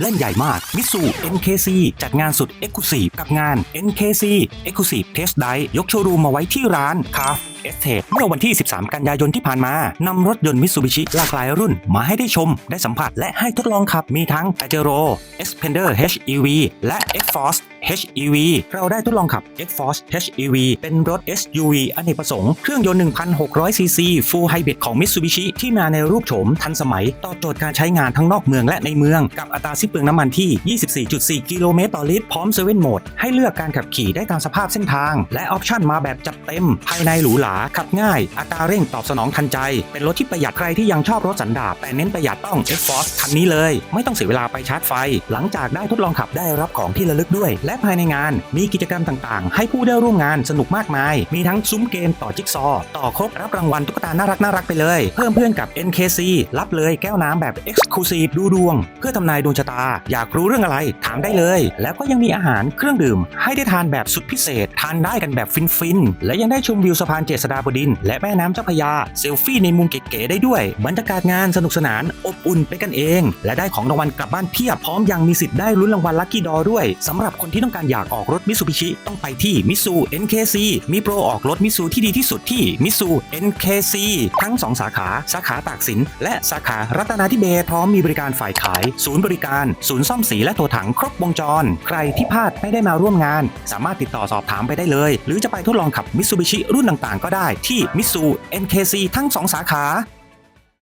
เล่นใหญ่มาก มิสู NKC จัดงานสุด e x c l u s i v e กับงาน NKC Exclusive Test Drive ยกโชว์รูมมาไว้ที่ร้าน c a f e s t a t e เมื่อวันที่ 13 กันยายนที่ผ่านมา นำรถยนต์มิสูบิชิหลากหลายรุ่นมาให้ได้ชม ได้สัมผัสและให้ทดลองขับ มีทั้ง Pajero Xpander HEV และ X-Force HEV เราได้ทดลองขับ X-Force HEV เป็นรถ SUV อเนกประสงค์ เครื่องยนต์ 1,600 ซีซี Full Hybrid ของ Mitsubishi ที่มาในรูปโฉมทันสมัย ตอบโจทย์การใช้งานทั้งนอกเมืองและในเมือง กับอัตราสิ้นเปลืองน้ำมันที่ 24.4 กิโลเมตรต่อลิตร พร้อมเซเว่นโหมด ให้เลือกการขับขี่ได้ตามสภาพเส้นทาง และออปชั่นมาแบบจัดเต็ม ภายในหรูหรา ขับง่าย อัตราเร่งตอบสนองทันใจ เป็นรถที่ประหยัดใครที่ยังชอบรถสันดาปแต่เน้นประหยัดต้อง X-Force คันนี้เลย ไม่ต้องเสียเวลาไปชาร์จไฟ หลังจากได้ทดลองขับได้รับของที่ระลึกด้วยและภายในงานมีกิจกรรมต่างๆ ให้ผู้ได้ร่วมงานสนุกมากมาย มีทั้งซุ้มเกมต่อจิ๊กซอว์ต่อครบรับรางวัลตุ๊กตาน่ารักน่ารักไปเลย เพิ่มเพื่อนกับ NKC รับเลยแก้วน้ำแบบ Exclusive ดูดวง เพื่อทำนายดวงชะตา อยากรู้เรื่องอะไรถามได้เลย แล้วก็ยังมีอาหารเครื่องดื่ม ให้ได้ทานแบบสุดพิเศษ ทานได้กันแบบฟินๆและยังได้ชมวิวสะพานเจษฎาบดิน และแม่น้ำเจ้าพยาเซลฟี่ในมุมเก๋ๆได้ด้วยบรรยากาศงานสนุกสนานอบอุ่นไปกันเอง และได้ของรางวัลกลับบ้านเพียบพร้อมยังมีสิทธิ์ได้ลุ้นรางวัลลัคกี้ดอด้วยสำหรับคนที่ต้องการอยากออกรถมิ t ูบิชิต้องไปที่มิสู NKC มีโปรออกรถมิสูที่ดีที่สุดที่มิสู NKC ทั้ง 2 สาขา สาขาตากสิน และสาขารัตนาธิเบศพร้อมมีบริการฝ่ายขาย ศูนย์บริการ ศูนย์ซ่อมสีและตัวถังครบวงจร ใครที่พลาดไม่ได้มาร่วมงาน สามารถติดต่อสอบถามไปได้เลย หรือจะไปทดลองขับมิ t ูบิชิรุ่นต่างๆ ก็ได้ที่มิสู NKC ทั้ง 2 สาขา